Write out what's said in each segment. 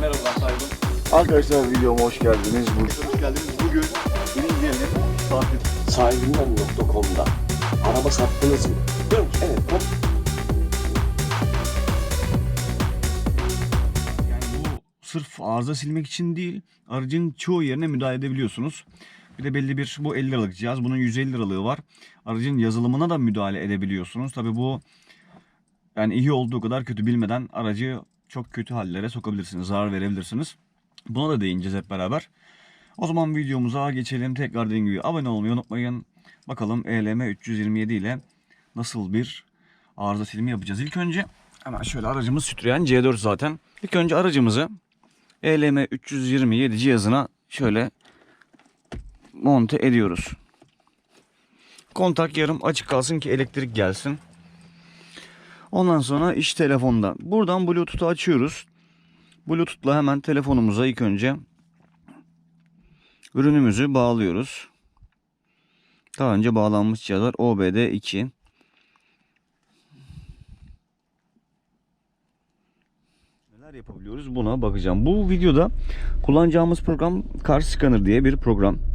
Merhabalar sahibim. Arkadaşlar videoma hoş geldiniz. Bugün Hoş geldiniz. Bugün Bilince'nin sahibi. sahibinden.com'da araba sattınız mı? Yok evet hop Yani bu sırf arıza silmek için değil, aracın çoğu yerine müdahale edebiliyorsunuz. Bir de belli bir, bu 50 liralık cihaz, bunun 150 liralığı var. Aracın yazılımına da müdahale edebiliyorsunuz. Tabi bu yani iyi olduğu kadar kötü bilmeden aracı çok kötü hallere sokabilirsiniz, zarar verebilirsiniz. Buna da değineceğiz hep beraber. O zaman videomuza geçelim. Tekrar dediğim gibi abone olmayı unutmayın. Bakalım ELM 327 ile nasıl bir arıza silimi yapacağız. İlk önce hemen şöyle aracımız Citroen C4 zaten. İlk önce aracımızı ELM 327 cihazına şöyle monte ediyoruz. Kontak yarım açık kalsın ki elektrik gelsin. Ondan sonra iş telefonda. Buradan Bluetooth'u açıyoruz. Bluetooth'la hemen telefonumuza ilk önce ürünümüzü bağlıyoruz. Daha önce bağlanmış cihazlar OBD2. Neler yapabiliyoruz buna bakacağım. Bu videoda kullanacağımız program Car Scanner diye bir program.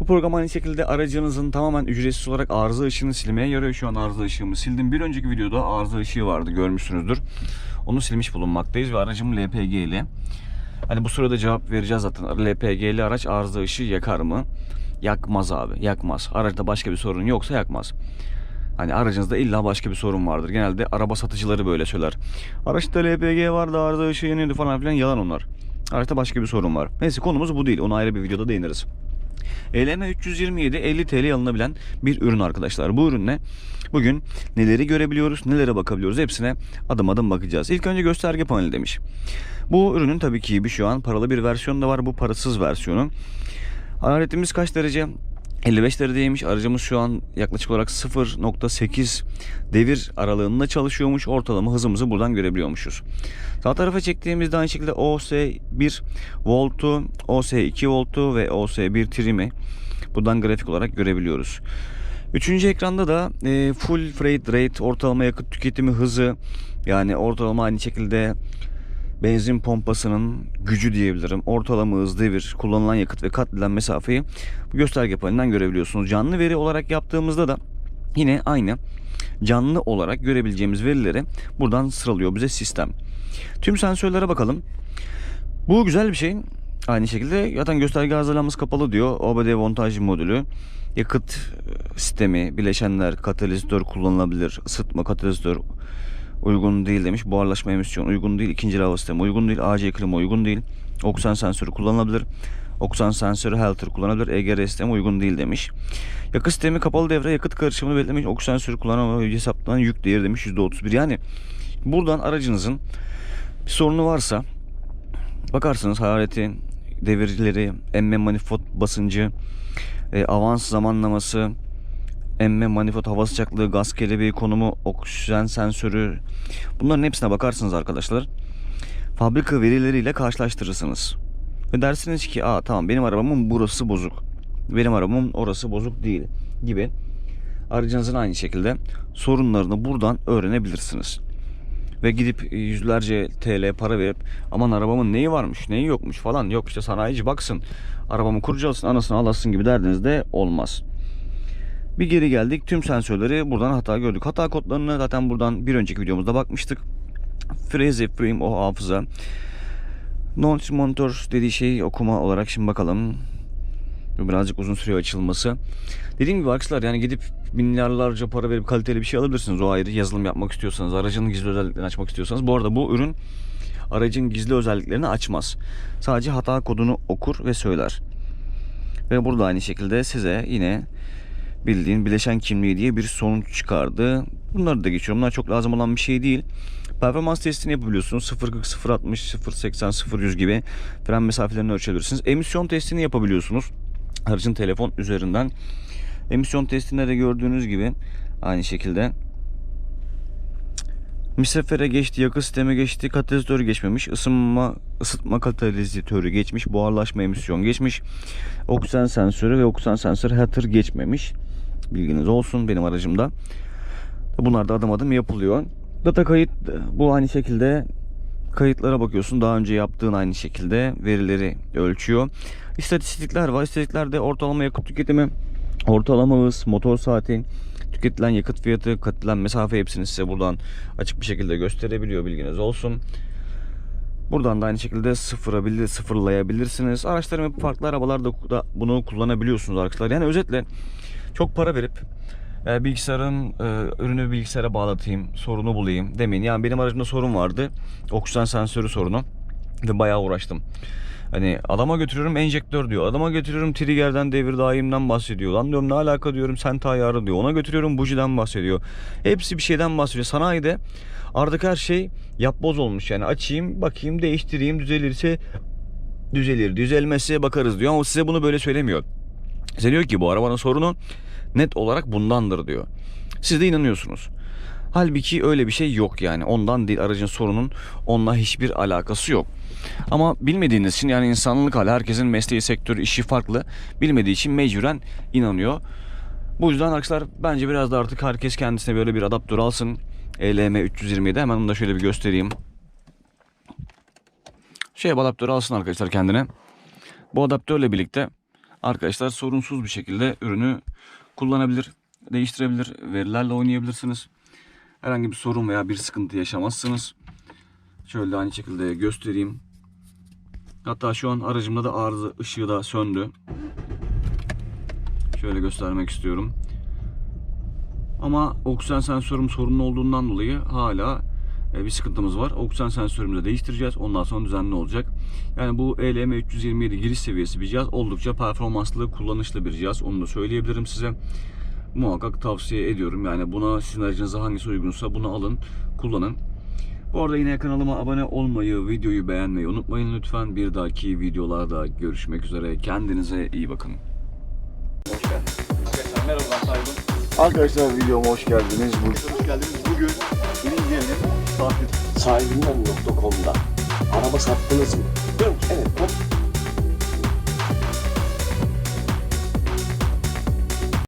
Bu program aynı şekilde aracınızın tamamen ücretsiz olarak arıza ışığını silmeye yarıyor. Şu an arıza ışığımı sildim. Bir önceki videoda arıza ışığı vardı görmüşsünüzdür. Onu silmiş bulunmaktayız ve aracım LPG ile. Hani bu sırada cevap vereceğiz zaten. LPG'li araç arıza ışığı yakar mı? Yakmaz abi. Yakmaz. Araçta başka bir sorun yoksa yakmaz. Hani aracınızda illa başka bir sorun vardır. Genelde araba satıcıları böyle söyler. Araçta LPG vardı arıza ışığı yanıyordu falan filan yalan onlar. Araçta başka bir sorun var. Neyse konumuz bu değil. Ona ayrı bir videoda değiniriz. ELM 327 50 TL alınabilen bir ürün arkadaşlar. Bu ürünle bugün neleri görebiliyoruz, nelere bakabiliyoruz hepsine adım adım bakacağız. İlk önce gösterge paneli demiş. Bu ürünün tabii ki bir şu an paralı bir versiyonu da var. Bu parasız versiyonu. Hararetimiz kaç derece? 55 dereceymiş. Aracımız şu an yaklaşık olarak 0.8 devir aralığında çalışıyormuş. Ortalama hızımızı buradan görebiliyormuşuz. Sağ tarafa çektiğimizde aynı şekilde OS1 voltu, OS2 voltu ve OS1 trimi buradan grafik olarak görebiliyoruz. Üçüncü ekranda da e, full freight rate, ortalama yakıt tüketimi hızı yani ortalama aynı şekilde benzin pompasının gücü diyebilirim. Ortalama hız, devir, kullanılan yakıt ve kat edilen mesafeyi bu gösterge panelinden görebiliyorsunuz. Canlı veri olarak yaptığımızda da yine aynı canlı olarak görebileceğimiz verileri buradan sıralıyor bize sistem. Tüm sensörlere bakalım. Bu güzel bir şey. Aynı şekilde zaten gösterge arızalanması kapalı diyor. OBD voltaj modülü. Yakıt e, sistemi, bileşenler, katalizör kullanılabilir. Isıtma, katalizör uygun değil demiş. Buharlaşma emisyon uygun değil. İkinci hava sistemi uygun değil. AC klima uygun değil. Oksan sensörü kullanılabilir. Oksan sensörü Helter kullanılabilir. EGR sistemi uygun değil demiş. Yakıt sistemi kapalı devre yakıt karışımını belirlemiş. Oksan sensörü kullanan hesaplanan yük değeri demiş %31. Yani buradan aracınızın bir sorunu varsa bakarsınız harareti, devirleri, emme manifold basıncı, e, avans zamanlaması, emme manifold hava sıcaklığı, gaz kelebeği konumu, oksijen sensörü bunların hepsine bakarsınız arkadaşlar. Fabrika verileriyle karşılaştırırsınız. Ve dersiniz ki aa tamam benim arabamın burası bozuk. Benim arabamın orası bozuk değil gibi. Aracınızın aynı şekilde sorunlarını buradan öğrenebilirsiniz. Ve gidip yüzlerce TL para verip aman arabamın neyi varmış neyi yokmuş falan yok işte sanayici baksın arabamı kurcalasın anasını alasın gibi derdiniz de olmaz. Bir geri geldik. Tüm sensörleri buradan hata gördük. Hata kodlarını zaten buradan bir önceki videomuzda bakmıştık. Freze frame o hafıza. Launch monitor dediği şey okuma olarak şimdi bakalım. Birazcık uzun sürüyor açılması. Dediğim gibi arkadaşlar yani gidip milyarlarca para verip kaliteli bir şey alabilirsiniz. O ayrı yazılım yapmak istiyorsanız, aracın gizli özelliklerini açmak istiyorsanız. Bu arada bu ürün aracın gizli özelliklerini açmaz. Sadece hata kodunu okur ve söyler. Ve burada aynı şekilde size yine bildiğin bileşen kimliği diye bir sonuç çıkardı. Bunları da geçiyorum. Bunlar çok lazım olan bir şey değil. Performans testini yapabiliyorsunuz. 0.40, 0.60, 0.80, 0.100 gibi fren mesafelerini ölçebilirsiniz. Emisyon testini yapabiliyorsunuz. Aracın telefon üzerinden. Emisyon testinde de gördüğünüz gibi aynı şekilde Misafere geçti, yakıt sistemi geçti, katalizörü geçmemiş, ısınma, ısıtma katalizörü geçmiş, buharlaşma emisyon geçmiş, oksijen sensörü ve oksijen sensörü heater geçmemiş. Bilginiz olsun benim aracımda. Bunlar da adım adım yapılıyor. Data kayıt bu aynı şekilde Kayıtlara bakıyorsun. Daha önce yaptığın aynı şekilde verileri ölçüyor. İstatistikler var. İstatistiklerde ortalama yakıt tüketimi, ortalama hız, motor saati, tüketilen yakıt fiyatı, kat edilen mesafe hepsini size buradan açık bir şekilde gösterebiliyor bilginiz olsun. Buradan da aynı şekilde sıfırabilir, sıfırlayabilirsiniz. Araçların farklı arabalarda da bunu kullanabiliyorsunuz arkadaşlar. Yani özetle çok para verip e, bilgisayarın e, ürünü bilgisayara bağlatayım, sorunu bulayım demeyin. Yani benim aracımda sorun vardı. Oksijen sensörü sorunu ve bayağı uğraştım. Hani adama götürüyorum enjektör diyor. Adama götürüyorum triggerden devir daimden bahsediyor. Lan diyorum ne alaka diyorum sent ayarı diyor. Ona götürüyorum bujiden bahsediyor. Hepsi bir şeyden bahsediyor. Sanayide artık her şey yapboz olmuş. Yani açayım bakayım değiştireyim düzelirse düzelir. Düzelmezse bakarız diyor ama size bunu böyle söylemiyor. Size diyor ki bu arabanın sorunu net olarak bundandır diyor. Siz de inanıyorsunuz. Halbuki öyle bir şey yok yani. Ondan değil aracın sorunun onunla hiçbir alakası yok. Ama bilmediğiniz için yani insanlık hali herkesin mesleği, sektörü, işi farklı. Bilmediği için mecburen inanıyor. Bu yüzden arkadaşlar bence biraz da artık herkes kendisine böyle bir adaptör alsın. ELM 327 hemen onu da şöyle bir göstereyim. Şey adaptörü alsın arkadaşlar kendine. Bu adaptörle birlikte arkadaşlar sorunsuz bir şekilde ürünü kullanabilir, değiştirebilir, verilerle oynayabilirsiniz. Herhangi bir sorun veya bir sıkıntı yaşamazsınız. Şöyle aynı şekilde göstereyim. Hatta şu an aracımda da arıza ışığı da söndü. Şöyle göstermek istiyorum. Ama oksijen sensörüm sorunlu olduğundan dolayı hala bir sıkıntımız var. Oksijen sensörümüzü de değiştireceğiz. Ondan sonra düzenli olacak. Yani bu ELM 327 giriş seviyesi bir cihaz. Oldukça performanslı, kullanışlı bir cihaz. Onu da söyleyebilirim size. Muhakkak tavsiye ediyorum. Yani buna sizin aracınıza hangisi uygunsa bunu alın, kullanın. Bu arada yine kanalıma abone olmayı, videoyu beğenmeyi unutmayın lütfen. Bir dahaki videolarda görüşmek üzere. Kendinize iyi bakın. Hoş geldin. Arkadaşlar merhaba ben Taygun. Arkadaşlar videoma hoş geldiniz. Bugün Hoş geldiniz. Bugün birinci sahibi. Sahibinden.com'da araba sattınız mı? Ki evet. Hop